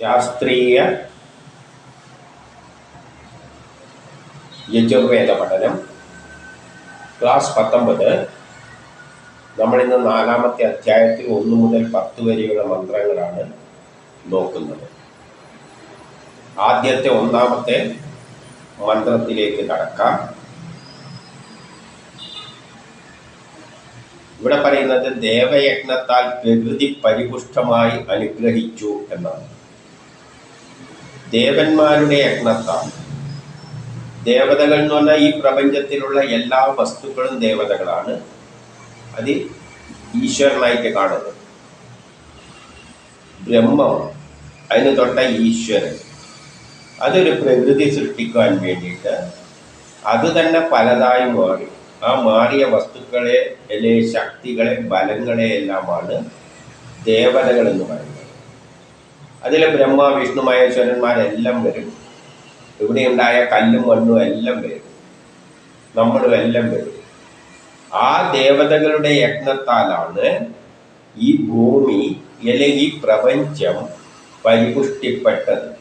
ശാസ്ത്രീയ യജുർവേദ പഠനം. ക്ലാസ് പത്തൊമ്പത്. നമ്മളിന്ന് നാലാമത്തെ അധ്യായത്തിൽ ഒന്ന് മുതൽ പത്ത് വരെയുള്ള മന്ത്രങ്ങളാണ് നോക്കുന്നത്. ആദ്യത്തെ ഒന്നാമത്തെ മന്ത്രത്തിലേക്ക് കടക്കാം. ഇവിടെ പറയുന്നത് ദേവയജ്ഞത്താൽ പ്രകൃതി പരിപുഷ്ടമായി അനുഗ്രഹിച്ചു എന്നാണ്. ദേവന്മാരുടെ യജ്ഞത്താൽ ദേവതകൾ എന്ന് പറഞ്ഞാൽ ഈ പ്രപഞ്ചത്തിലുള്ള എല്ലാ വസ്തുക്കളും ദേവതകളാണ്. അത് ഈശ്വരനായിട്ട് കാണുന്നത്. ബ്രഹ്മം അതിന് തൊട്ട ഈശ്വരൻ. അതൊരു പ്രകൃതി സൃഷ്ടിക്കാൻ വേണ്ടിയിട്ട് അത് തന്നെ പലതായി മാറി. ആ മാറിയ വസ്തുക്കളെ അല്ലെ ശക്തികളെ ബലങ്ങളെ എല്ലാമാണ് ദേവതകൾ എന്ന് പറയുന്നത്. അതിൽ ബ്രഹ്മ വിഷ്ണു മഹേശ്വരന്മാരെല്ലാം വരും. ഇവിടെ ഉണ്ടായ കല്ലും മണ്ണും എല്ലാം വരും. നമ്മളും എല്ലാം വരും. ആ ദേവതകളുടെ യജ്ഞത്താലാണ് ഈ ഭൂമി അല്ലെങ്കിൽ ഈ പ്രപഞ്ചം പരിപുഷ്ടിപ്പെട്ടത്.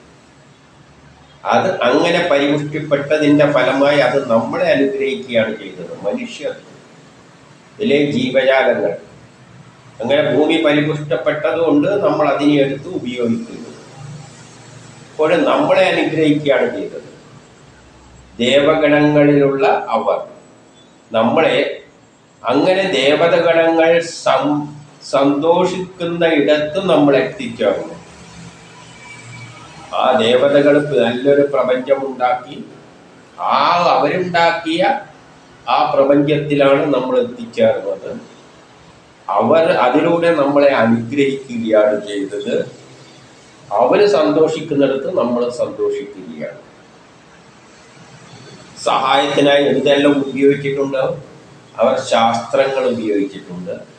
അത് അങ്ങനെ പരിപുഷ്ടിപ്പെട്ടതിന്റെ ഫലമായി അത് നമ്മളെ അനുഗ്രഹിക്കുകയാണ് ചെയ്തത്. മനുഷ്യർ ഇതിലെ ജീവജാലങ്ങൾ. അങ്ങനെ ഭൂമി പരിപുഷ്ടപ്പെട്ടതുകൊണ്ട് നമ്മൾ അതിനെ എടുത്ത് ഉപയോഗിക്കുന്നു. അപ്പോൾ നമ്മളെ അനുഗ്രഹിക്കുകയാണ് ചെയ്തത്. ദേവഗണങ്ങളിലുള്ള അവർ. നമ്മളെ അങ്ങനെ ദേവതഗണങ്ങൾ സം സന്തോഷിക്കുന്ന ഇടത്ത് നമ്മൾ എത്തിച്ചേർന്നു ആ ദേവതകൾ നല്ലൊരു പ്രപഞ്ചം ഉണ്ടാക്കി ആ അവരുണ്ടാക്കിയ ആ പ്രപഞ്ചത്തിലാണ് നമ്മൾ എത്തിച്ചേർന്നത്. അവർ അതിലൂടെ നമ്മളെ അനുഗ്രഹിക്കുകയാണ് ചെയ്തത്. അവർ സന്തോഷിക്കുന്നിടത്ത് നമ്മൾ സന്തോഷിക്കുകയാണ്. സഹായത്തിനായി എന്തെല്ലാം ഉപയോഗിച്ചിട്ടുണ്ട്? അവർ ശാസ്ത്രങ്ങൾ ഉപയോഗിച്ചിട്ടുണ്ട്.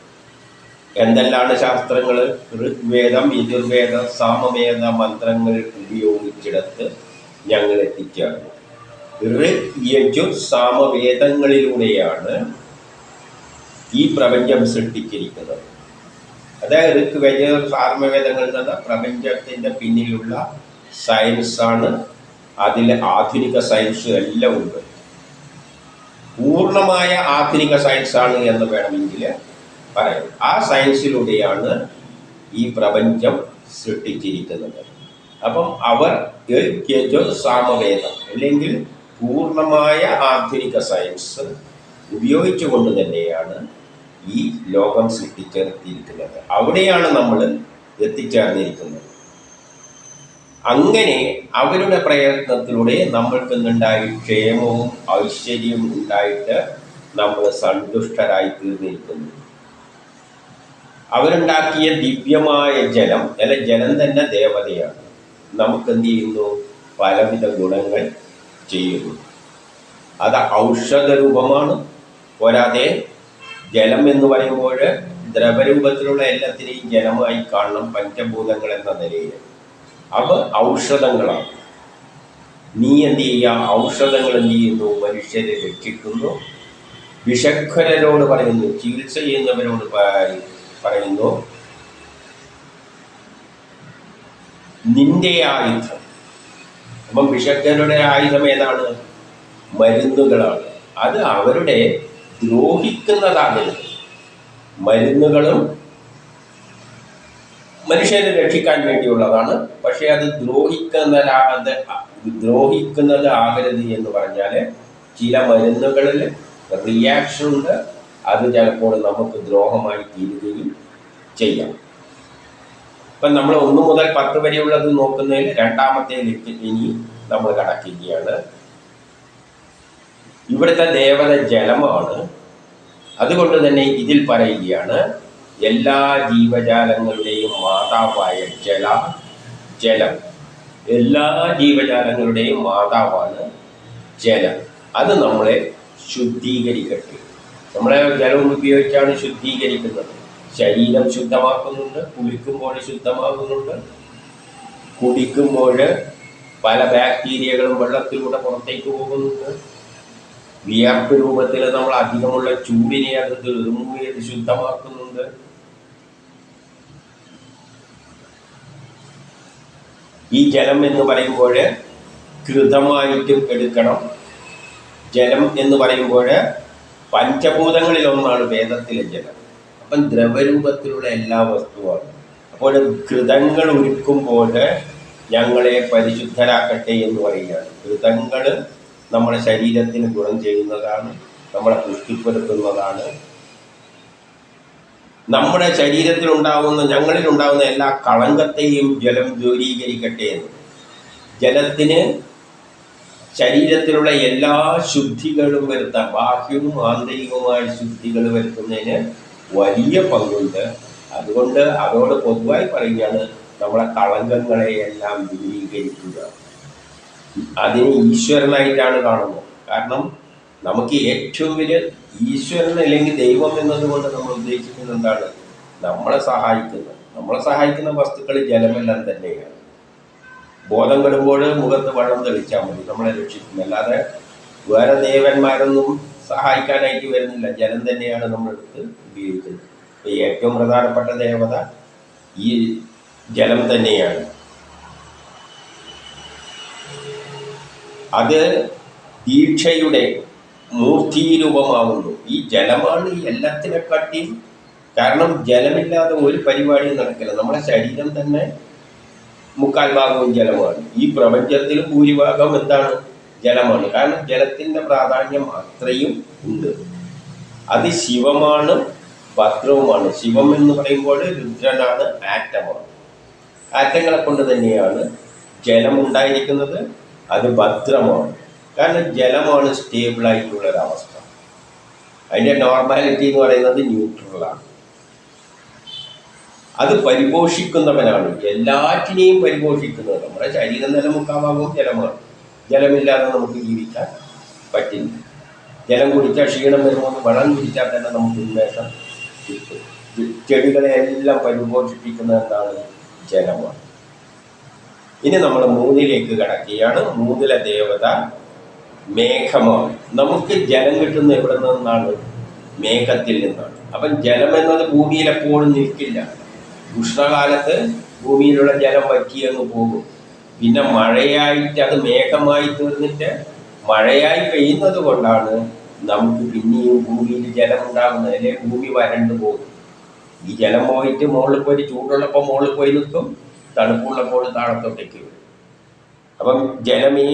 എന്തെല്ലാണ് ശാസ്ത്രങ്ങൾ? ഋഗ്വേദം യജുർവേദം സാമവേദ മന്ത്രങ്ങൾ ഉപയോഗിച്ചിടത്ത് ഞങ്ങൾ എത്തിച്ചേർന്നു. ഋഗ് യജുർ സാമവേദങ്ങളിലൂടെയാണ് ഈ പ്രപഞ്ചം സൃഷ്ടിച്ചിരിക്കുന്നത്. അതായത് യജുർ സാർമവേദങ്ങൾ എന്നത് പ്രപഞ്ചത്തിന്റെ പിന്നിലുള്ള സയൻസാണ് അതിൽ ആധുനിക സയൻസ് എല്ലാം ഉണ്ട്. പൂർണമായ ആധുനിക സയൻസാണ് എന്ന് വേണമെങ്കിൽ പറയാം. ആ സയൻസിലൂടെയാണ് ഈ പ്രപഞ്ചം സൃഷ്ടിച്ചിരിക്കുന്നത്. അപ്പം അവർ സാമവേദം അല്ലെങ്കിൽ പൂർണമായ ആധുനിക സയൻസ് ഉപയോഗിച്ചുകൊണ്ട് തന്നെയാണ് ഈ ലോകം സൃഷ്ടിച്ചെത്തിയിരിക്കുന്നത് അവിടെയാണ് നമ്മൾ എത്തിച്ചേർന്നിരിക്കുന്നത്. അങ്ങനെ അവരുടെ പ്രയത്നത്തിലൂടെ നമ്മൾക്ക് ഉണ്ടായി ക്ഷേമവും ഐശ്വര്യവും ഉണ്ടായിട്ട് നമ്മൾ സന്തുഷ്ടരായി തീർന്നിരിക്കുന്നു. അവരുണ്ടാക്കിയ ദിവ്യമായ ജലം അല്ല ജലം തന്നെ ദേവതയാണ്. നമുക്ക് എന്ത് ചെയ്യുന്നു? പലവിധ ഗുണങ്ങൾ ചെയ്യുന്നു. അത് ഔഷധ രൂപമാണ് പോരാതെ ജലം എന്ന് പറയുമ്പോൾ ദ്രവരൂപത്തിലുള്ള എല്ലാത്തിനെയും ജലമായി കാണണം പഞ്ചഭൂതങ്ങൾ എന്ന നിലയിൽ. അവ ഔഷധങ്ങളാണ്. നീ എന്ത് ചെയ്യുക ഔഷധങ്ങൾ എന്ത് ചെയ്യുന്നു? മനുഷ്യരെ രക്ഷിക്കുന്നു. വിഷഖരരോട് പറയുന്നു ചികിത്സ ചെയ്യുന്നവരോട് പറയുന്നു നിന്റെ ആയുധം. അപ്പം വിഷജ്ഞരുടെ ആയുധം ഏതാണ്? മരുന്നുകളാണ്. അത് അവരുടെ ദ്രോഹിക്കുന്നതാകരുത് മരുന്നുകളും മനുഷ്യരെ രക്ഷിക്കാൻ വേണ്ടിയുള്ളതാണ്. പക്ഷേ അത് ദ്രോഹിക്കുന്നതാകത് ദ്രോഹിക്കുന്നത് ആകരുത് എന്ന് പറഞ്ഞാൽ ചില മരുന്നുകളിൽ റിയാക്ഷൻ ഉണ്ട് അത് ചിലപ്പോൾ നമുക്ക് ദ്രോഹമായി തീരുകയും ചെയ്യാം. ഇപ്പം നമ്മൾ ഒന്ന് മുതൽ പത്ത് വരെയുള്ളത് നോക്കുന്നതിൽ രണ്ടാമത്തെ ലിറ്റ് ഇനി നമ്മൾ കടക്കുകയാണ്. ഇവിടുത്തെ ദേവത ജലമാണ് അതുകൊണ്ട് തന്നെ ഇതിൽ പറയുകയാണ് എല്ലാ ജീവജാലങ്ങളുടെയും മാതാവായ ജല ജലം. എല്ലാ ജീവജാലങ്ങളുടെയും മാതാവാണ് ജലം. അത് നമ്മളെ ശുദ്ധീകരിക്കട്ടെ. നമ്മളെ ജലം ഉപയോഗിച്ചാണ് ശുദ്ധീകരിക്കുന്നത്. ശരീരം ശുദ്ധമാക്കുന്നുണ്ട് കുളിക്കുമ്പോൾ ശുദ്ധമാകുന്നുണ്ട്. കുടിക്കുമ്പോൾ പല ബാക്ടീരിയകളും വെള്ളത്തിലൂടെ പുറത്തേക്ക് പോകുന്നുണ്ട്. വിയർപ്പ് രൂപത്തിൽ നമ്മൾ അധികമുള്ള ചൂടിനെ അത് തീർന്നു ചെയ്ത് ശുദ്ധമാക്കുന്നുണ്ട്. ഈ ജലം എന്ന് പറയുമ്പോൾ കൃതമായിട്ടും എടുക്കണം. ജലം എന്ന് പറയുമ്പോൾ പഞ്ചഭൂതങ്ങളിൽ ഒന്നാണ് വേദത്തിലെ ജലം. അപ്പം ദ്രവരൂപത്തിലുള്ള എല്ലാ വസ്തുവാണ്. അപ്പോൾ കൃതങ്ങൾ ഒരുക്കുമ്പോൾ ഞങ്ങളെ പരിശുദ്ധരാക്കട്ടെ എന്ന് പറയുകയാണ്. കൃതങ്ങൾ നമ്മുടെ ശരീരത്തിന് ഗുണം ചെയ്യുന്നതാണ് നമ്മളെ പുഷ്ടിപ്പെടുത്തുന്നതാണ് നമ്മുടെ ഞങ്ങളിൽ ഉണ്ടാകുന്ന എല്ലാ കളങ്കത്തെയും ജലം ദൂരീകരിക്കട്ടെ എന്ന്. ജലത്തിന് ശരീരത്തിലുള്ള എല്ലാ ശുദ്ധികളും വരുത്താൻ ബാഹ്യവും ആന്തരികവുമായ ശുദ്ധികൾ വരുത്തുന്നതിന് വലിയ പങ്കുണ്ട്. അതുകൊണ്ട് അതോട് പൊതുവായി പറയുകയാണ് നമ്മളെ കളങ്കങ്ങളെ എല്ലാം ദൂരീകരിക്കുക അതിന് ഈശ്വരനായിട്ടാണ് കാണുന്നത്. കാരണം നമുക്ക് ഏറ്റവും വലിയ ഈശ്വരൻ അല്ലെങ്കിൽ ദൈവം എന്നതുകൊണ്ട് നമ്മൾ ഉദ്ദേശിക്കുന്നത് എന്താണ്? നമ്മളെ സഹായിക്കുന്നത് നമ്മളെ സഹായിക്കുന്ന വസ്തുക്കൾ ജലമെല്ലാം തന്നെയാണ്. ബോധം കെടുമ്പോൾ മുഖത്ത് വെള്ളം തെളിച്ചാൽ മതി നമ്മളെ രക്ഷിക്കുന്നത് അല്ലാതെ വേറെ ദേവന്മാരൊന്നും സഹായിക്കാനായിട്ട് വരുന്നില്ല. ജലം തന്നെയാണ് നമ്മളെടുത്ത് ഉപയോഗിക്കുന്നത്. ഏറ്റവും പ്രധാനപ്പെട്ട ദേവത ഈ ജലം തന്നെയാണ്. അത് ദീക്ഷയുടെ മൂർത്തിരൂപമാവുന്നു. ഈ ജലമാണ് എല്ലാത്തിനെക്കാട്ടിയും കാരണം ജലമില്ലാതെ ഒരു പരിപാടിയും നടക്കില്ല. നമ്മുടെ ശരീരം തന്നെ മുക്കാൽ ഭാഗവും ജലമാണ്. ഈ പ്രപഞ്ചത്തിൽ ഭൂരിഭാഗം എന്താണ്? ജലമാണ്. കാരണം ജലത്തിന്റെ പ്രാധാന്യം അത്രയും ഉണ്ട്. അത് ശിവമാണ് ഭദ്രവുമാണ് ശിവം എന്ന് പറയുമ്പോൾ രുദ്രനാണ് ആറ്റമാണ്. ആറ്റങ്ങളെ കൊണ്ട് തന്നെയാണ് ജലം ഉണ്ടായിരിക്കുന്നത്. അത് ഭദ്രമാണ്. കാരണം ജലമാണ് ഒരവസ്ഥ അതിന്റെ നോർമാലിറ്റി എന്ന് പറയുന്നത് ന്യൂട്രലാണ് അത് പരിപോഷിക്കുന്നവനാണ്. എല്ലാറ്റിനെയും പരിപോഷിക്കുന്നത്. നമ്മുടെ ശരീരം നിലമുക്കാമാകും ജലമാണ്. ജലമില്ലാതെ നമുക്ക് ജീവിക്കാൻ പറ്റില്ല. ജലം കുടിച്ചാൽ ക്ഷീണം വരുമ്പോൾ വെള്ളം കുടിച്ചാൽ തന്നെ നമുക്ക് ഉന്മേഷം കിട്ടും. ചെടികളെ എല്ലാം പരിപോഷിപ്പിക്കുന്ന എന്താണ്? ജലമാണ്. ഇനി നമ്മൾ മൂന്നിലേക്ക് കടക്കുകയാണ്. മൂന്നിലെ ദേവത മേഘമാണ്. നമുക്ക് ജലം കിട്ടുന്ന എവിടെ നിന്നാണ്? മേഘത്തിൽ നിന്നാണ്. അപ്പം ജലം എന്നത് ഭൂമിയിൽ എപ്പോഴും നിൽക്കില്ല. ഉഷ്ണകാലത്ത് ഭൂമിയിലുള്ള ജലം വറ്റിയങ്ങ് പോകും. പിന്നെ മഴയായിട്ട് അത് മേഘമായി തീർന്നിട്ട് മഴയായി പെയ്യുന്നത് കൊണ്ടാണ് നമുക്ക് പിന്നെയും ഭൂമിയിൽ ജലം ഉണ്ടാകുന്നത്. അല്ലെങ്കിൽ ഭൂമി വരണ്ടു പോകും. ഈ ജലം പോയിട്ട് മുകളിൽ പോയി ചൂടുള്ളപ്പോൾ മുകളിൽ പോയി നിൽക്കും. തണുപ്പുള്ളപ്പോൾ താഴത്തോട്ടേക്ക് വരും അപ്പം ജലമേ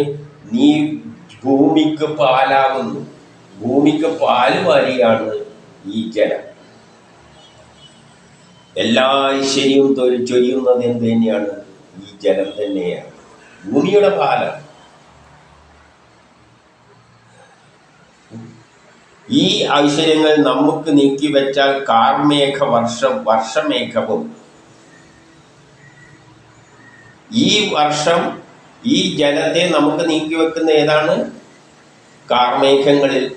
നീ ഭൂമിക്ക് പാലാകുന്നു. ഭൂമിക്ക് പാൽ വാരിയാണ് ഈ ജലം എല്ലാ ഐശ്വര്യവും ചൊരിയുന്നത് എന്ത് തന്നെയാണ്? ഈ ജലം തന്നെയാണ്. ഭൂമിയുടെ പാലാണ് ഈ ഐശ്വര്യങ്ങൾ നമുക്ക് നീക്കി വെച്ചാൽ കാർമേഘ വർഷം വർഷമേഘവും ഈ വർഷം ഈ ജലത്തെ നമുക്ക് നീക്കി വെക്കുന്ന ഏതാണ്? കാർമേഘങ്ങളിൽ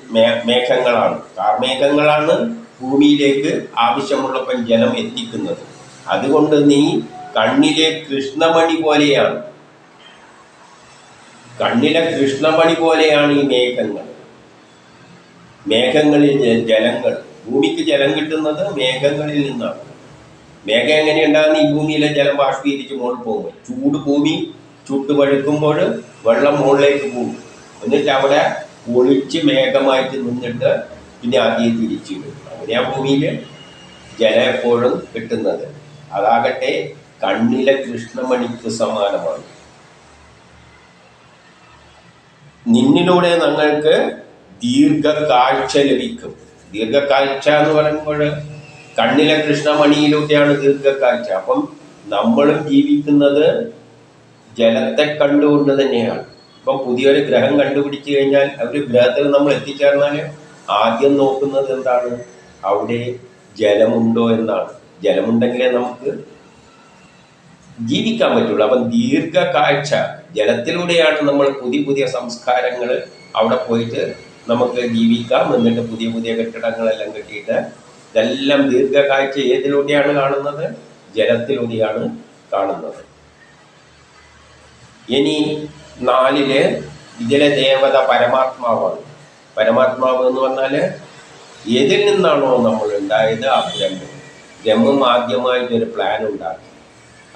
മേഘങ്ങളാണ്. കാർമേഘങ്ങളാണ് ഭൂമിയിലേക്ക് ആവശ്യമുള്ളപ്പം ജലം എത്തിക്കുന്നത്. അതുകൊണ്ട് നീ കണ്ണിലെ കൃഷ്ണമണി പോലെയാണ്. കണ്ണിലെ കൃഷ്ണമണി പോലെയാണ് ഈ മേഘങ്ങൾ. മേഘങ്ങളിൽ ജലങ്ങൾ. ഭൂമിക്ക് ജലം കിട്ടുന്നത് മേഘങ്ങളിൽ നിന്നാണ്. മേഘം എങ്ങനെ ഉണ്ടാകുന്ന ഈ ഭൂമിയിലെ ജലം ബാഷ്പീകരിച്ച് മുകളിൽ പോകുമ്പോൾ. ചൂട് ഭൂമി ചുട്ട് പഴുക്കുമ്പോൾ വെള്ളം മുകളിലേക്ക് പോകും. എന്നിട്ട് അവിടെ ഒളിച്ച് മേഘമായിട്ട് നിന്നിട്ട് പിന്നെ ആദ്യം തിരിച്ചു വിടും അങ്ങനെയാ ഭൂമിയിൽ ജലം എപ്പോഴും കിട്ടുന്നത്. അതാകട്ടെ കണ്ണിലെ കൃഷ്ണമണിക്ക് സമാനമാണ്. നിന്നിലൂടെ ഞങ്ങൾക്ക് ദീർഘകാഴ്ച ലഭിക്കും. ദീർഘകാഴ്ച എന്ന് പറയുമ്പോൾ കണ്ണിലെ കൃഷ്ണമണിയിലൂടെയാണ് ദീർഘകാഴ്ച. അപ്പം നമ്മൾ ജീവിക്കുന്നത് ജലത്തെ കണ്ടുകൊണ്ട് തന്നെയാണ്. ഇപ്പം പുതിയൊരു ഗ്രഹം കണ്ടുപിടിച്ചു കഴിഞ്ഞാൽ ഒരു ഗ്രഹത്തിൽ നമ്മൾ എത്തിച്ചേർന്നാൽ ആദ്യം നോക്കുന്നത് എന്താണ്? അവിടെ ജലമുണ്ടോ എന്നാണ്. ജലമുണ്ടെങ്കിലേ നമുക്ക് ജീവിക്കാൻ പറ്റുള്ളൂ. അപ്പം ദീർഘകാഴ്ച ജലത്തിലൂടെയാണ് നമ്മൾ പുതിയ പുതിയ സംസ്കാരങ്ങൾ അവിടെ പോയിട്ട് നമുക്ക് ജീവിക്കാം. എന്നിട്ട് പുതിയ പുതിയ കെട്ടിടങ്ങളെല്ലാം കെട്ടിയിട്ട് ഇതെല്ലാം ദീർഘകാഴ്ച ഏതിലൂടെയാണ് കാണുന്നത്? ജലത്തിലൂടെയാണ് കാണുന്നത്. ഇനി നാലിൽ ഇതിലെ ദേവത പരമാത്മാവാണ്. പരമാത്മാവ് എന്ന് പറഞ്ഞാൽ എതിൽ നിന്നാണോ നമ്മൾ ഉണ്ടായത് ആ ബ്രഹ്മം ബ്രഹ്മം ആദ്യമായിട്ടൊരു പ്ലാൻ ഉണ്ടാക്കി.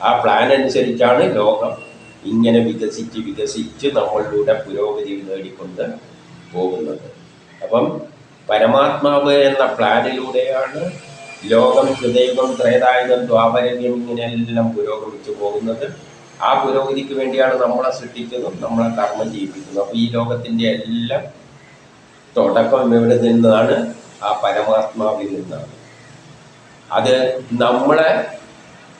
ആ പ്ലാൻ അനുസരിച്ചാണ് ലോകം ഇങ്ങനെ വികസിച്ച് വികസിച്ച് നമ്മളിലൂടെ പുരോഗതി നേടിക്കൊണ്ട് പോകുന്നത്. അപ്പം പരമാത്മാവ് എന്ന പ്ലാനിലൂടെയാണ് ലോകം ഹൃദയുഗം ത്രേതായുധം ദ്വാപരകം ഇങ്ങനെയെല്ലാം പുരോഗമിച്ചു പോകുന്നത്. ആ പുരോഗതിക്ക് വേണ്ടിയാണ് നമ്മളെ സൃഷ്ടിക്കുന്നതും നമ്മളെ കർമ്മം ജീവിക്കുന്നത് അപ്പോൾ ഈ ലോകത്തിന്റെ എല്ലാം തുടക്കം ഇവിടെ നിന്നാണ്? ആ പരമാത്മാവിൽ നിന്നാണ്. അത് നമ്മളെ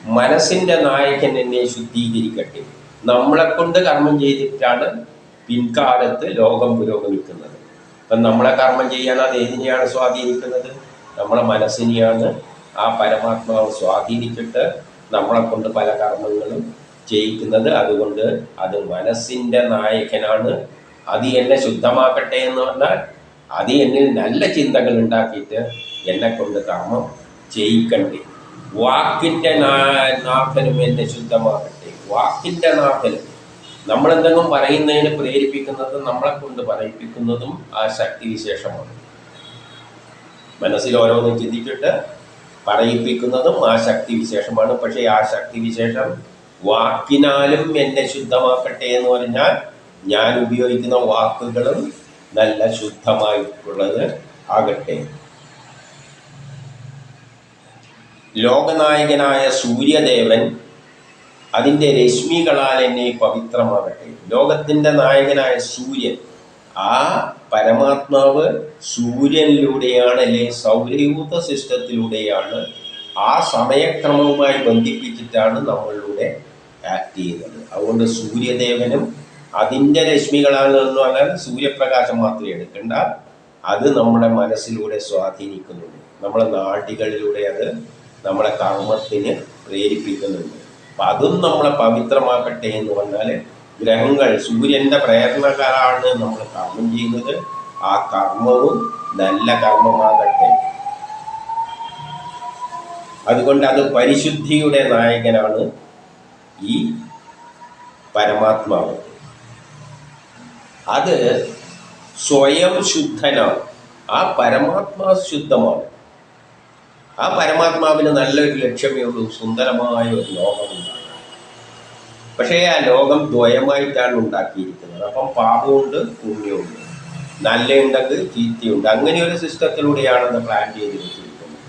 മനസ്സിന്റെ നായകൻ എന്നെ ശുദ്ധീകരിക്കട്ടെ. നമ്മളെ കൊണ്ട് കർമ്മം ചെയ്തിട്ടാണ് പിൻകാലത്ത് ലോകം പുരോഗമിക്കുന്നത്. അപ്പം നമ്മളെ കർമ്മം ചെയ്യാൻ അത് ഏതിനെയാണ് സ്വാധീനിക്കുന്നത്? നമ്മളെ മനസ്സിനെയാണ് ആ പരമാത്മാവ് സ്വാധീനിച്ചിട്ട് നമ്മളെ കൊണ്ട് പല കർമ്മങ്ങളും ചെയ്യിക്കുന്നത്. അതുകൊണ്ട് അത് മനസ്സിന്റെ നായകനാണ്. അത് എന്നെ ശുദ്ധമാക്കട്ടെ എന്ന് പറഞ്ഞാൽ അത് എന്നിൽ നല്ല ചിന്തകൾ ഉണ്ടാക്കിയിട്ട് എന്നെ കൊണ്ട് കർമ്മം ചെയ്യിക്കണ്ടേ. വാക്കിന്റെ നാഥനും എന്നെ ശുദ്ധമാക്കട്ടെ. വാക്കിന്റെ നാഥനും നമ്മളെന്തെങ്കിലും പറയുന്നതിന് പ്രേരിപ്പിക്കുന്നതും നമ്മളെ കൊണ്ട് പറയിപ്പിക്കുന്നതും ആ ശക്തി വിശേഷമാണ്. മനസ്സിൽ ഓരോന്നും ചിന്തിച്ചിട്ട് പറയിപ്പിക്കുന്നതും ആ ശക്തി വിശേഷമാണ്. പക്ഷേ ആ ശക്തി വിശേഷം വാക്കിനാലും എന്നെ ശുദ്ധമാക്കട്ടെ എന്ന് പറഞ്ഞാൽ ഞാൻ ഉപയോഗിക്കുന്ന വാക്കുകളും നല്ല ശുദ്ധമായിട്ടുള്ളത് ആകട്ടെ. ലോകനായകനായ സൂര്യദേവൻ അതിന്റെ രശ്മികളാൽ എന്നെ പവിത്രമാകട്ടെ. ലോകത്തിന്റെ നായകനായ സൂര്യൻ. ആ പരമാത്മാവ് സൂര്യനിലൂടെയാണ് അല്ലെ സൗരയൂത സിസ്റ്റത്തിലൂടെയാണ് ആ സമയക്രമവുമായി ബന്ധിപ്പിച്ചിട്ടാണ് നമ്മളിലൂടെ ആക്ട് ചെയ്യുന്നത്. അതുകൊണ്ട് സൂര്യദേവനും അതിന്റെ രശ്മികളാണ് എന്ന് പറഞ്ഞാൽ സൂര്യപ്രകാശം മാത്രമേ എടുക്കണ്ട. അത് നമ്മുടെ മനസ്സിലൂടെ സ്വാധീനിക്കുന്നുണ്ട്. നമ്മുടെ നാടികളിലൂടെ അത് നമ്മളെ കർമ്മത്തിന് പ്രേരിപ്പിക്കുന്നുണ്ട്. അപ്പം അതും നമ്മളെ പവിത്രമാക്കട്ടെ എന്ന് പറഞ്ഞാൽ ഗ്രഹങ്ങൾ സൂര്യന്റെ പ്രേരണകളാണ് നമ്മൾ കർമ്മം ചെയ്യുന്നത്. ആ കർമ്മവും നല്ല കർമ്മമാകട്ടെ. അതുകൊണ്ട് അത് പരിശുദ്ധിയുടെ നായകനാണ് ഈ പരമാത്മാവ്. അത് സ്വയം ശുദ്ധനാണ്. ആ പരമാത്മാ ശുദ്ധമാണ്. ആ പരമാത്മാവിന് നല്ലൊരു ലക്ഷ്യമേ ഉള്ളൂ സുന്ദരമായ ഒരു ലോകം ഉണ്ടാകാൻ പക്ഷേ ആ ലോകം ദ്വയമായിട്ടാണ് ഉണ്ടാക്കിയിരിക്കുന്നത്. അപ്പം പാപമുണ്ട് പുണ്യമുണ്ട്. നല്ലയുണ്ടെങ്കിൽ ചീത്തയുണ്ട്. അങ്ങനെ ഒരു സിസ്റ്റത്തിലൂടെയാണ് അത് പ്ലാൻ ചെയ്ത് വെച്ചിരിക്കുന്നത്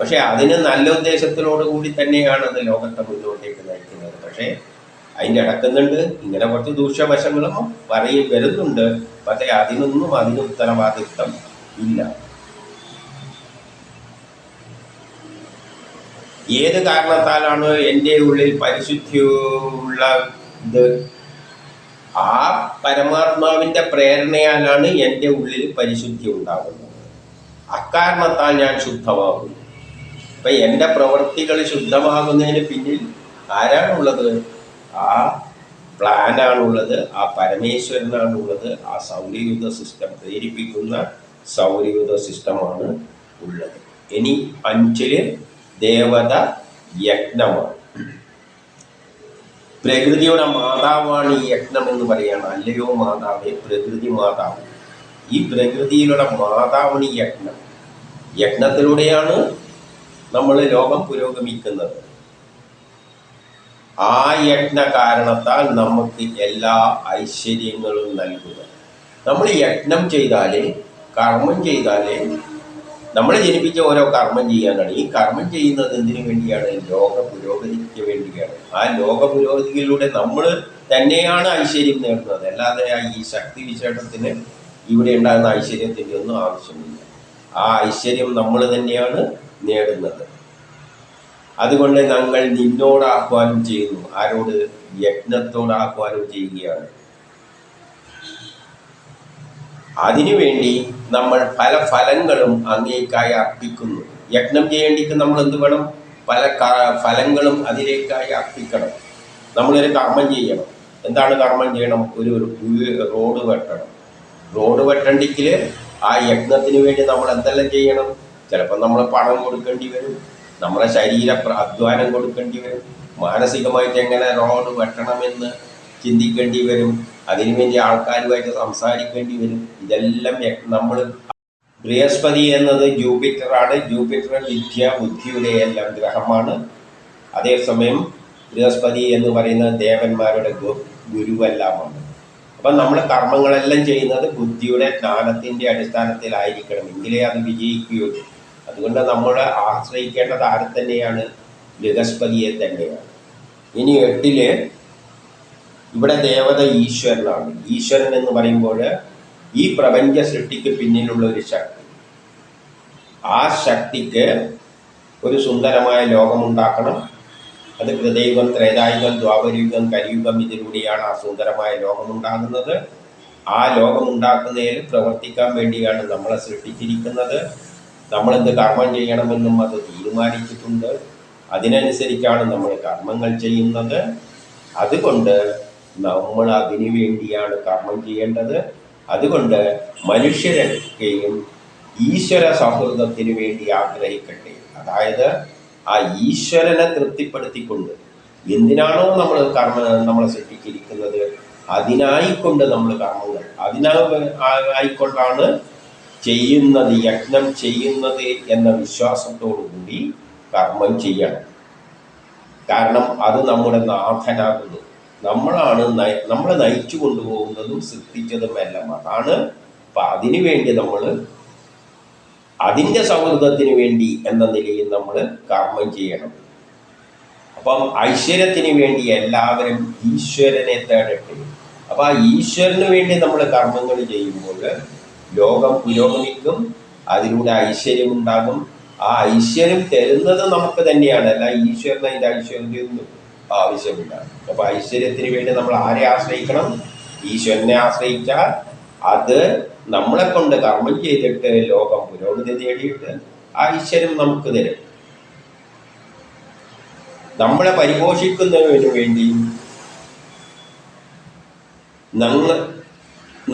പക്ഷേ അതിന് നല്ല ഉദ്ദേശത്തിനോട് കൂടി തന്നെയാണ് അത് ലോകത്തെ മുന്നോട്ടേക്ക് നയിക്കുന്നത്. പക്ഷേ അതിന്റെ അടക്കുന്നുണ്ട് ഇങ്ങനെ കുറച്ച് ദൂഷ്യവശങ്ങളും പറയും വരുന്നുണ്ട്. പക്ഷേ അതിനൊന്നും അതിന് ഉത്തരവാദിത്വം ഇല്ല. ഏത് കാരണത്താലാണ് എന്റെ ഉള്ളിൽ പരിശുദ്ധിയുള്ള ഇത്? ആ പരമാത്മാവിന്റെ പ്രേരണയാലാണ് എന്റെ ഉള്ളിൽ പരിശുദ്ധി ഉണ്ടാകുന്നത്. അക്കാരണത്താൽ ഞാൻ ശുദ്ധമാകുന്നു. അപ്പം എന്റെ പ്രവൃത്തികൾ ശുദ്ധമാകുന്നതിന് പിന്നിൽ ആരാണുള്ളത്? ആ പ്ലാനാണുള്ളത് ആ പരമേശ്വരനാണുള്ളത് ആ സൗരയുധ സിസ്റ്റം പ്രേരിപ്പിക്കുന്ന സൗരയുധ സിസ്റ്റമാണ് ഉള്ളത്. ഇനി അഞ്ചിൽ ദേവത യജ്ഞമാണ് പ്രകൃതിയുടെ മാതാവാണ് ഈ യജ്ഞം എന്ന് പറയാണ്. അല്ലയോ മാതാവേ പ്രകൃതി മാതാവ്. ഈ പ്രകൃതിയിലുള്ള മാതാവാണ് ഈ യജ്ഞം. യജ്ഞത്തിലൂടെയാണ് നമ്മൾ ലോകം പുരോഗമിക്കുന്നത്. ആ യജ്ഞ കാരണത്താൽ നമുക്ക് എല്ലാ ഐശ്വര്യങ്ങളും നൽകുക നമ്മൾ യജ്ഞം ചെയ്താലേ കർമ്മം ചെയ്താലേ നമ്മളെ ജനിപ്പിച്ച ഓരോ കർമ്മം ചെയ്യാനാണ്. ഈ കർമ്മം ചെയ്യുന്നത് എന്തിനു വേണ്ടിയാണ്? ലോക പുരോഗതിക്ക് വേണ്ടിയാണ്. ആ ലോക പുരോഗതിയിലൂടെ നമ്മൾ തന്നെയാണ് ഐശ്വര്യം നേടുന്നത്. അല്ലാതെ ഈ ശക്തി വിശേഷത്തിന് ഇവിടെ ഉണ്ടാകുന്ന ഐശ്വര്യത്തിന്റെ ഒന്നും ആവശ്യമില്ല. ആ ഐശ്വര്യം നമ്മൾ തന്നെയാണ് നേടുന്നത്. അതുകൊണ്ട് ഞങ്ങൾ നിന്നോട് ആഹ്വാനം ചെയ്യുന്നു. ആരോട്? യജ്ഞത്തോട് ആഹ്വാനം ചെയ്യുകയാണ്. അതിനുവേണ്ടി നമ്മൾ പല ഫലങ്ങളും അങ്ങേക്കായി അർപ്പിക്കുന്നു. യജ്ഞം ചെയ്യേണ്ടിക്ക് നമ്മൾ എന്ത് വേണം? പല ഫലങ്ങളും അതിലേക്കായി അർപ്പിക്കണം. നമ്മളൊരു കർമ്മം ചെയ്യണം. എന്താണ് കർമ്മം ചെയ്യണം? ഒരു ഒരു റോഡ് വെട്ടണം. റോഡ് വെട്ടണ്ടെങ്കിൽ ആ യജ്ഞത്തിന് വേണ്ടി നമ്മൾ എന്തെല്ലാം ചെയ്യണം? ചിലപ്പോൾ നമ്മൾ പണം കൊടുക്കേണ്ടി വരും. നമ്മളെ ശരീര അധ്വാനം കൊടുക്കേണ്ടി വരും. മാനസികമായിട്ട് എങ്ങനെ റോഡ് വെട്ടണമെന്ന് ചിന്തിക്കേണ്ടി വരും. അതിനുവേണ്ടി ആൾക്കാരുമായിട്ട് സംസാരിക്കേണ്ടി വരും. ഇതെല്ലാം നമ്മൾ ബൃഹസ്പതി എന്നത് ജൂപ്പിറ്ററാണ് ജൂപ്പിറ്റർ വിദ്യ ബുദ്ധിയുടെ എല്ലാം ഗ്രഹമാണ്. അതേസമയം ബൃഹസ്പതി എന്ന് പറയുന്ന ദേവന്മാരുടെ ഗുരുവെല്ലാമാണ് അപ്പം നമ്മൾ കർമ്മങ്ങളെല്ലാം ചെയ്യുന്നത് ബുദ്ധിയുടെ ജ്ഞാനത്തിന്റെ അടിസ്ഥാനത്തിലായിരിക്കണം. എങ്കിലേ അത് വിജയിക്കുകയുള്ളൂ. അതുകൊണ്ട് നമ്മൾ ആശ്രയിക്കേണ്ടത് ആരെ തന്നെയാണ്? ബൃഹസ്പതിയെ തന്നെയാണ്. ഇനി എട്ടിൽ ഇവിടെ ദേവത ഈശ്വരനാണ്. ഈശ്വരൻ എന്ന് പറയുമ്പോൾ ഈ പ്രപഞ്ച സൃഷ്ടിക്ക് പിന്നിലുള്ള ഒരു ശക്തി. ആ ശക്തിക്ക് ഒരു സുന്ദരമായ ലോകമുണ്ടാക്കണം. അത് കൃതയുഗം ത്രേതായുഗം ദ്വാപരയുഗം കലിയുഗം ഇതിലൂടെയാണ് ആ സുന്ദരമായ ലോകമുണ്ടാകുന്നത്. ആ ലോകമുണ്ടാക്കുന്നതിൽ പ്രവർത്തിക്കാൻ വേണ്ടിയാണ് നമ്മളെ സൃഷ്ടിച്ചിരിക്കുന്നത്. നമ്മളെന്ത് കർമ്മം ചെയ്യണമെന്നും അത് തീരുമാനിച്ചിട്ടുണ്ട്. അതിനനുസരിച്ചാണ് നമ്മൾ കർമ്മങ്ങൾ ചെയ്യുന്നത്. അതുകൊണ്ട് നമ്മൾ അതിനു വേണ്ടിയാണ് കർമ്മം ചെയ്യേണ്ടത്. അതുകൊണ്ട് മനുഷ്യരൊക്കെയും ഈശ്വര സൗഹൃദത്തിന് വേണ്ടി ആഗ്രഹിക്കട്ടെ. അതായത് ആ ഈശ്വരനെ തൃപ്തിപ്പെടുത്തിക്കൊണ്ട് എന്തിനാണോ നമ്മൾ കർമ്മ നമ്മളെ സൃഷ്ടിച്ചിരിക്കുന്നത്? അതിനായിക്കൊണ്ട് നമ്മൾ കർമ്മങ്ങൾ. അതിനാ ആയിക്കൊണ്ടാണ് ചെയ്യുന്നത് യജ്ഞം ചെയ്യുന്നത് എന്ന വിശ്വാസത്തോടു കൂടി കർമ്മം ചെയ്യണം. കാരണം അത് നമ്മുടെ നാഥനാകുന്നു. നമ്മളാണ് നമ്മളെ നയിച്ചു കൊണ്ടുപോകുന്നതും സൃഷ്ടിച്ചതും എല്ലാം അതാണ്. അപ്പം അതിനു വേണ്ടി നമ്മൾ അതിന്റെ സൗഹൃദത്തിന് വേണ്ടി എന്ന നിലയിൽ നമ്മൾ കർമ്മം ചെയ്യണം. അപ്പം ഐശ്വര്യത്തിന് വേണ്ടി എല്ലാവരും ഈശ്വരനെ തേടട്ടെ. അപ്പം ആ ഈശ്വരന് വേണ്ടി നമ്മൾ കർമ്മങ്ങൾ ചെയ്യുമ്പോൾ ലോകം പുരോഗമിക്കും അതിലൂടെ ഐശ്വര്യമുണ്ടാകും ആ ഐശ്വര്യം തരുന്നത് നമുക്ക് തന്നെയാണ്. അല്ല ഈശ്വരൻ അതിന്റെ ഐശ്വര്യമൊന്നും ആവശ്യമില്ല. അപ്പോൾ ഐശ്വര്യത്തിന് വേണ്ടി നമ്മൾ ആരെ ആശ്രയിക്കണം? ഈശ്വരനെ ആശ്രയിച്ചാൽ അത് നമ്മളെ കൊണ്ട് കർമ്മം ചെയ്തിട്ട് ലോകം പുരോഗതി നേടിയിട്ട് ആ നമുക്ക് തരും. നമ്മളെ പരിപോഷിക്കുന്നതിനു വേണ്ടി നമ്മ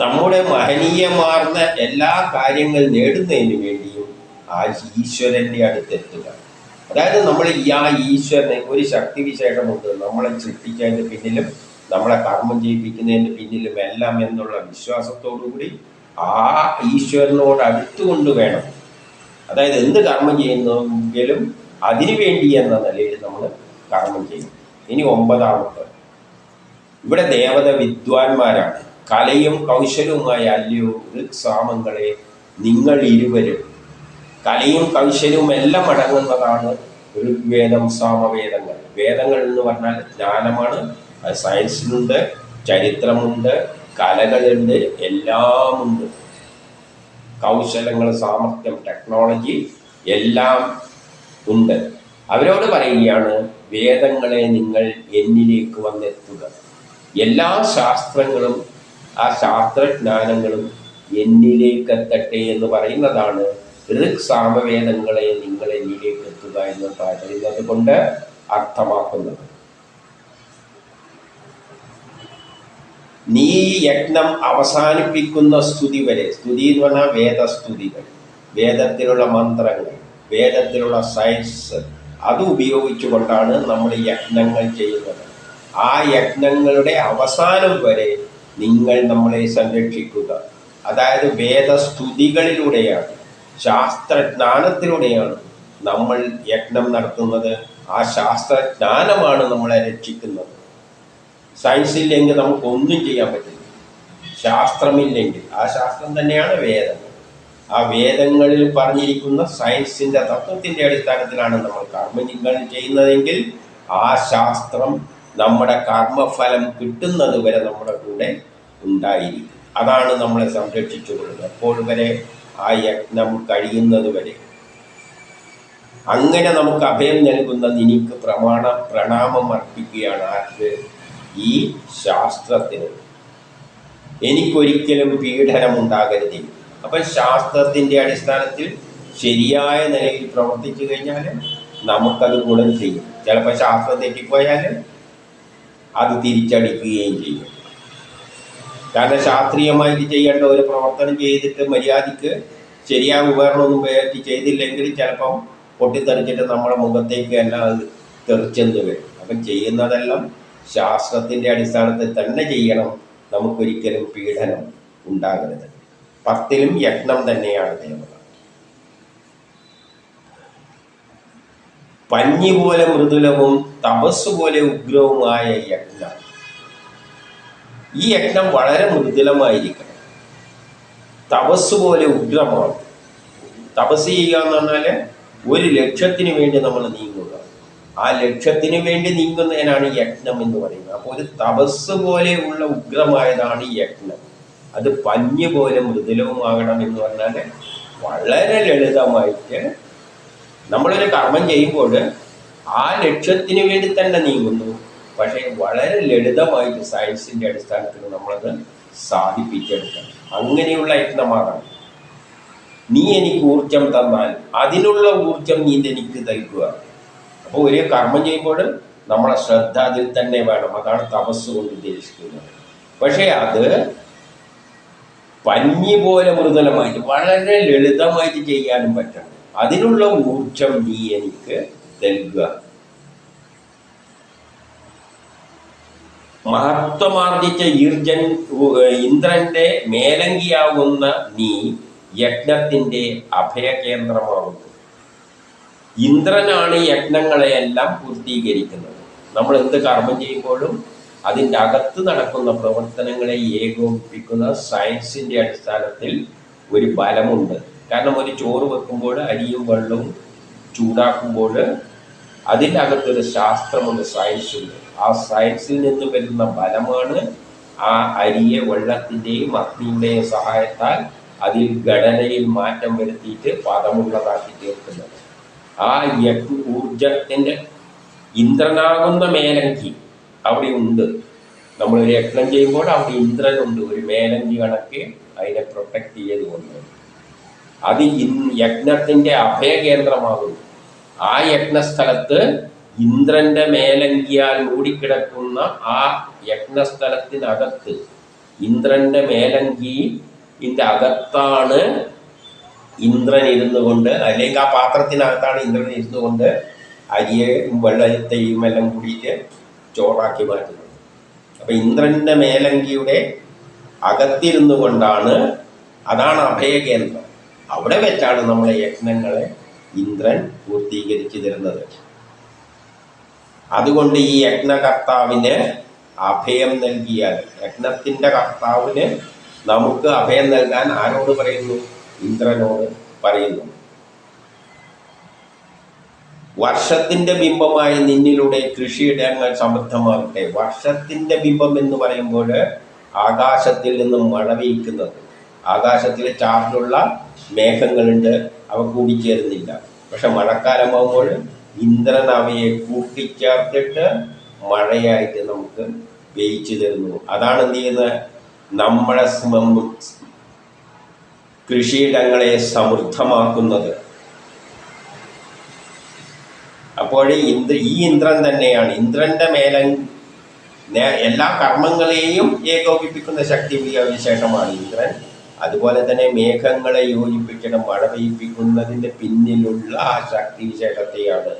നമ്മുടെ മഹനീയമാർന്ന എല്ലാ കാര്യങ്ങൾ നേടുന്നതിന് വേണ്ടിയും ആ ഈശ്വരന്റെ അടുത്തെത്തുക. അതായത് നമ്മൾ ആ ഈശ്വരനെ ഒരു ശക്തി വിശേഷമുണ്ട്. നമ്മളെ സൃഷ്ടിച്ചതിന്റെ പിന്നിലും നമ്മളെ കർമ്മം ചെയ്യിപ്പിക്കുന്നതിന്റെ പിന്നിലും എല്ലാം എന്നുള്ള വിശ്വാസത്തോടു കൂടി ആ ഈശ്വരനോട് അടുത്തുകൊണ്ട് വേണം. അതായത് എന്ത് കർമ്മം ചെയ്യുന്നെങ്കിലും അതിനു വേണ്ടി എന്ന നിലയിൽ നമ്മൾ കർമ്മം ചെയ്യും. ഇനി ഒമ്പതാമത്തെ. ഇവിടെ ദേവത വിദ്വാൻമാരാണ്. കലയും കൗശലവുമായ അല്ലയോ ഋക്സാമങ്ങളെ നിങ്ങൾ ഇരുവരും കലയും കൗശലവും എല്ലാം അടങ്ങുന്നതാണ് ഋഗ്വേദം സാമവേദങ്ങൾ. വേദങ്ങൾ എന്ന് പറഞ്ഞാൽ ജ്ഞാനമാണ്. അത് സയൻസിലുണ്ട് ചരിത്രമുണ്ട് കലകളുണ്ട് എല്ലാമുണ്ട്. കൗശലങ്ങൾ സാമർത്ഥ്യം ടെക്നോളജി എല്ലാം ഉണ്ട്. അവരോട് പറയുകയാണ് വേദങ്ങളെ നിങ്ങൾ എന്നിലേക്ക് വന്നെത്തുക. എല്ലാ ശാസ്ത്രങ്ങളും ആ ശാസ്ത്രജ്ഞാനങ്ങളും എന്നിലേക്ക് എത്തട്ടെ എന്ന് പറയുന്നതാണ് ഋക് സാമവേദങ്ങളെ നിങ്ങൾ എന്നിലേക്ക് എത്തുക എന്ന് പറയുന്നത് കൊണ്ട് അർത്ഥമാക്കുന്നത്. നീ യജ്ഞം അവസാനിപ്പിക്കുന്ന സ്തുതി വരെ സ്തുതി എന്ന് പറഞ്ഞാൽ വേദസ്തുതികൾ വേദത്തിലുള്ള മന്ത്രങ്ങൾ വേദത്തിലുള്ള സയൻസ് അത് ഉപയോഗിച്ചുകൊണ്ടാണ് നമ്മൾ യജ്ഞങ്ങൾ ചെയ്യുന്നത്. ആ യജ്ഞങ്ങളുടെ അവസാനം വരെ നിങ്ങൾ നമ്മളെ സംരക്ഷിക്കുക. അതായത് വേദസ്തുതികളിലൂടെയാണ്. ശാസ്ത്രജ്ഞാനത്തിലൂടെയാണ് നമ്മൾ യജ്ഞം നടത്തുന്നത്. ആ ശാസ്ത്രജ്ഞാനമാണ് നമ്മളെ രക്ഷിക്കുന്നത്. സയൻസില്ലെങ്കിൽ നമുക്കൊന്നും ചെയ്യാൻ പറ്റില്ല. ശാസ്ത്രമില്ലെങ്കിൽ ആ ശാസ്ത്രം തന്നെയാണ് വേദങ്ങൾ ആ വേദങ്ങളിൽ പറഞ്ഞിരിക്കുന്ന സയൻസിന്റെ തത്വത്തിന്റെ അടിസ്ഥാനത്തിലാണ് നമ്മൾ കർമ്മങ്ങൾ ചെയ്യുന്നതെങ്കിൽ ആ ശാസ്ത്രം നമ്മുടെ കർമ്മഫലം കിട്ടുന്നത് വരെ നമ്മുടെ കൂടെ ഉണ്ടായിരിക്കും. അതാണ് നമ്മളെ സംരക്ഷിച്ചുകൊള്ളുന്നത്. അപ്പോൾ വരെ ആ യജ്ഞം കഴിയുന്നത് വരെ അങ്ങനെ നമുക്ക് അഭയം നൽകുന്ന നിനിക്ക് പ്രമാണ പ്രണാമം അർപ്പിക്കുകയാണ് ആർക്ക് ഈ ശാസ്ത്രത്തിന്. എനിക്കൊരിക്കലും പീഡനം ഉണ്ടാകരുത് അപ്പം ശാസ്ത്രത്തിന്റെ അടിസ്ഥാനത്തിൽ ശരിയായ നിലയിൽ പ്രവർത്തിച്ചു കഴിഞ്ഞാൽ നമുക്കത് ഗുണം ചെയ്യും. ചിലപ്പോൾ ശാസ്ത്രം തെറ്റിപ്പോയാൽ അത് തിരിച്ചടിക്കുകയും ചെയ്യും. കാരണം ശാസ്ത്രീയമായിട്ട് ചെയ്യേണ്ട ഒരു പ്രവർത്തനം ചെയ്തിട്ട് മര്യാദയ്ക്ക് ശരിയായ ഉപകരണമൊന്നും ഉപയോഗിച്ച് ചെയ്തില്ലെങ്കിൽ ചിലപ്പം പൊട്ടിത്തെറിച്ചിട്ട് നമ്മുടെ മുഖത്തേക്ക് എല്ലാം അത് തെറിച്ചെന്ന് വരും. അപ്പം ചെയ്യുന്നതെല്ലാം ശാസ്ത്രത്തിന്റെ അടിസ്ഥാനത്തിൽ തന്നെ ചെയ്യണം. നമുക്കൊരിക്കലും പീഡനം ഉണ്ടാകരുത്. പത്തിലും യജ്ഞം തന്നെയാണ് ദേവത പഞ്ഞി പോലെ മൃദുലവും തപസ് പോലെ ഉഗ്രവുമായ യജ്ഞം ഈ യജ്ഞം വളരെ മൃദുലമായിരിക്കണം തപസ് പോലെ ഉഗ്രമാണ്. തപസ് ചെയ്യുക എന്ന് പറഞ്ഞാൽ ഒരു ലക്ഷ്യത്തിന് വേണ്ടി നമ്മൾ നീങ്ങുക. ആ ലക്ഷ്യത്തിന് വേണ്ടി നീങ്ങുന്നതിനാണ് യജ്ഞം എന്ന് പറയുന്നത്. അപ്പോൾ ഒരു തപസ് പോലെയുള്ള ഉഗ്രമായതാണ് യജ്ഞം. അത് പഞ്ഞ് പോലെ മൃദുലവുമാകണം എന്ന് പറഞ്ഞാൽ വളരെ ലളിതമായിട്ട് നമ്മളൊരു കർമ്മം ചെയ്യുമ്പോൾ ആ ലക്ഷ്യത്തിന് വേണ്ടി തന്നെ നീങ്ങുന്നു. പക്ഷേ വളരെ ലളിതമായിട്ട് സയൻസിന്റെ അടിസ്ഥാനത്തിൽ നമ്മളത് സാധിപ്പിച്ചെടുക്കണം അങ്ങനെയുള്ള യത്നമാണ് നീ എനിക്ക് ഊർജം തന്നാൽ അതിനുള്ള ഊർജം നീ എനിക്ക് നൽകുക. അപ്പോൾ ഒരു കർമ്മം ചെയ്യുമ്പോൾ നമ്മളെ ശ്രദ്ധ അതിൽ തന്നെ വേണം. അതാണ് തപസ് കൊണ്ട് ഉദ്ദേശിക്കുന്നത്. പക്ഷേ അത് പഞ്ഞി പോലെ മൃദുലമായിട്ട് വളരെ ലളിതമായിട്ട് ചെയ്യാനും പറ്റണം. അതിനുള്ള ഊർജം നീ എനിക്ക് നൽകുക. മഹത്വമാർജിച്ച ഈർജൻ ഇന്ദ്രന്റെ മേലങ്കിയാവുന്ന നീ യജ്ഞത്തിന്റെ അഭയകേന്ദ്രമാകുന്നു. ഇന്ദ്രനാണ് യജ്ഞങ്ങളെയെല്ലാം പൂർത്തീകരിക്കുന്നത്. നമ്മൾ എന്ത് കർമ്മം ചെയ്യുമ്പോഴും അതിന്റെ അകത്ത് നടക്കുന്ന പ്രവർത്തനങ്ങളെ ഏകോപിപ്പിക്കുന്ന സയൻസിന്റെ അടിസ്ഥാനത്തിൽ ഒരു ബലമുണ്ട്. കാരണം ഒരു ചോറ് വെക്കുമ്പോൾ അരിയും വെള്ളവും ചൂടാക്കുമ്പോൾ അതിന്റെ അകത്തൊരു ശാസ്ത്രമുണ്ട് സയൻസ് ഉണ്ട് ആ സയൻസിൽ നിന്ന് വരുന്ന ബലമാണ് ആ അരിയെ വെള്ളത്തിന്റെയും അഗ്നിയുടെയും സഹായത്താൽ അതിൽ ഘടനയിൽ മാറ്റം വരുത്തിയിട്ട് പദമുള്ളതാക്കി തീർക്കുന്നത്. ആ യജ്ഞ ഊർജത്തിന്റെ ഇന്ദ്രനാകുന്ന മേലങ്കി അവിടെ ഉണ്ട്. നമ്മളൊരു യജ്ഞം ചെയ്യുമ്പോൾ അവിടെ ഇന്ദ്രനുണ്ട്. ഒരു മേലങ്കി കണക്ക് അതിനെ പ്രൊട്ടക്റ്റ് ചെയ്തുകൊണ്ട് അത് യജ്ഞത്തിന്റെ അഭയകേന്ദ്രമാകുന്നു. ആ യജ്ഞസ്ഥലത്ത് ഇന്ദ്രന്റെ മേലങ്കിയാൽ മൂടിക്കിടക്കുന്ന ആ യജ്ഞസ്ഥലത്തിനകത്ത് ഇന്ദ്രന്റെ മേലങ്കി ഇതിന്റെ അകത്താണ് ഇന്ദ്രൻ ഇരുന്നു കൊണ്ട് അല്ലെങ്കിൽ ആ പാത്രത്തിനകത്താണ് ഇന്ദ്രൻ ഇരുന്നു കൊണ്ട് അരിയും വെള്ളത്തെയും എല്ലാം കൂടിയിട്ട് ചോറാക്കി മാറ്റുന്നത്. അപ്പം ഇന്ദ്രന്റെ മേലങ്കിയുടെ അകത്തിരുന്നു കൊണ്ടാണ് അതാണ് അഭയകേന്ദ്രം. അവിടെ വെച്ചാണ് നമ്മളെ യജ്ഞങ്ങളെ ഇന്ദ്രൻ പൂർത്തീകരിച്ചു തരുന്നത്. അതുകൊണ്ട് ഈ യജ്ഞകർത്താവിന് അഭയം നൽകിയാൽ യജ്ഞത്തിന്റെ കർത്താവിന് നമുക്ക് അഭയം നൽകാൻ ആരോട് പറയുന്നു? ഇന്ദ്രനോട് പറയുന്നു. വർഷത്തിന്റെ ബിംബമായി നിന്നിലൂടെ കൃഷിയിടങ്ങൾ സമൃദ്ധമാകട്ടെ. വർഷത്തിന്റെ ബിംബം എന്ന് പറയുമ്പോൾ ആകാശത്തിൽ നിന്നും മഴ വീക്കുന്നത് ആകാശത്തിൽ ചാർജുള്ള മേഘങ്ങളുണ്ട് അവ കൂടിച്ചേരുന്നില്ല. പക്ഷെ മഴക്കാലമാകുമ്പോൾ ഇന്ദ്രൻ അവയെ കൂട്ടിച്ചേർത്തിട്ട് മഴയായിട്ട് നമുക്ക് പെയ്ച്ചു തരുന്നു. അതാണ് എന്ത് ചെയ്യുന്നത്? നമ്മളെ കൃഷിയിടങ്ങളെ സമൃദ്ധമാക്കുന്നത്. അപ്പോൾ ഇന്ദ്ര ഈ ഇന്ദ്രൻ തന്നെയാണ്. ഇന്ദ്രന്റെ മേലൻ എല്ലാ കർമ്മങ്ങളെയും ഏകോപിപ്പിക്കുന്ന ശക്തി വിശേഷമാണ് ഇന്ദ്രൻ. അതുപോലെ തന്നെ മേഘങ്ങളെ യോജിപ്പിക്കണം മഴ പെയ്യിപ്പിക്കുന്നതിന്റെ പിന്നിലുള്ള ആ ശക്തി വിശേഷത്തെയാണ്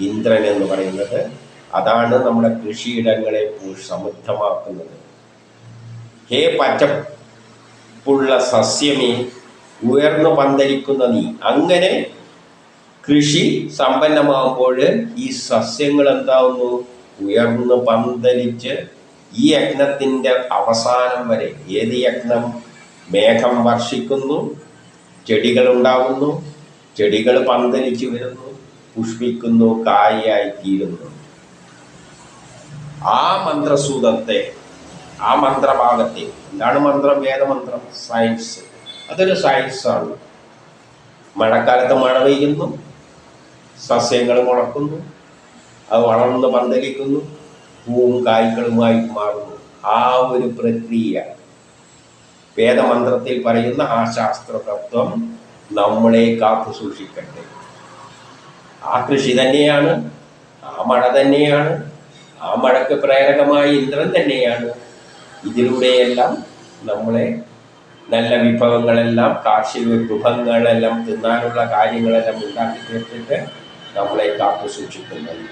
ഇന്ദ്രൻ എന്ന് പറയുന്നത്. അതാണ് നമ്മുടെ കൃഷിയിടങ്ങളെ സമൃദ്ധമാക്കുന്നത്. ഹേ പച്ചപ്പുള്ള സസ്യമേ ഉയർന്നു പന്തലിക്കുന്ന നീ. അങ്ങനെ കൃഷി സമ്പന്നമാകുമ്പോൾ ഈ സസ്യങ്ങൾ എന്താവുന്നു? ഉയർന്നു പന്തലിച്ച് ഈ യജ്ഞത്തിന്റെ അവസാനം വരെ ഏത് യജ്ഞം? മേഘം വർഷിക്കുന്നു ചെടികൾ ഉണ്ടാകുന്നു ചെടികൾ പന്തലിച്ച് വരുന്നു. പുഷ്പിക്കുന്നു കായായി തീരുന്നു. ആ മന്ത്രസൂതത്തെ ആ മന്ത്രഭാഗത്തെ എന്താണ് മന്ത്രം? വേദമന്ത്രം. സയൻസ് അതൊരു സയൻസാണ് മഴക്കാലത്ത് മഴ പെയ്യുന്നു സസ്യങ്ങൾ മുളക്കുന്നു അത് വളർന്ന് പന്തലിക്കുന്നു പൂവും കായ്ക്കളുമായി മാറുന്നു. ആ ഒരു പ്രക്രിയ. വേദമന്ത്രത്തിൽ പറയുന്ന ആ ശാസ്ത്ര തത്വം നമ്മളെ കാത്തു സൂക്ഷിക്കട്ടെ ആ കൃഷി തന്നെയാണ് ആ മഴ തന്നെയാണ് ആ മഴയ്ക്ക് പ്രേരകമായ ഇന്ദ്രൻ തന്നെയാണ്. ഇതിലൂടെയെല്ലാം നമ്മളെ നല്ല വിഭവങ്ങളെല്ലാം കാർഷിക വിഭവങ്ങളെല്ലാം തിന്നാനുള്ള കാര്യങ്ങളെല്ലാം ഉണ്ടാക്കി തീർത്തിട്ട് നമ്മളെ കാത്തു സൂക്ഷിക്കുന്നത്.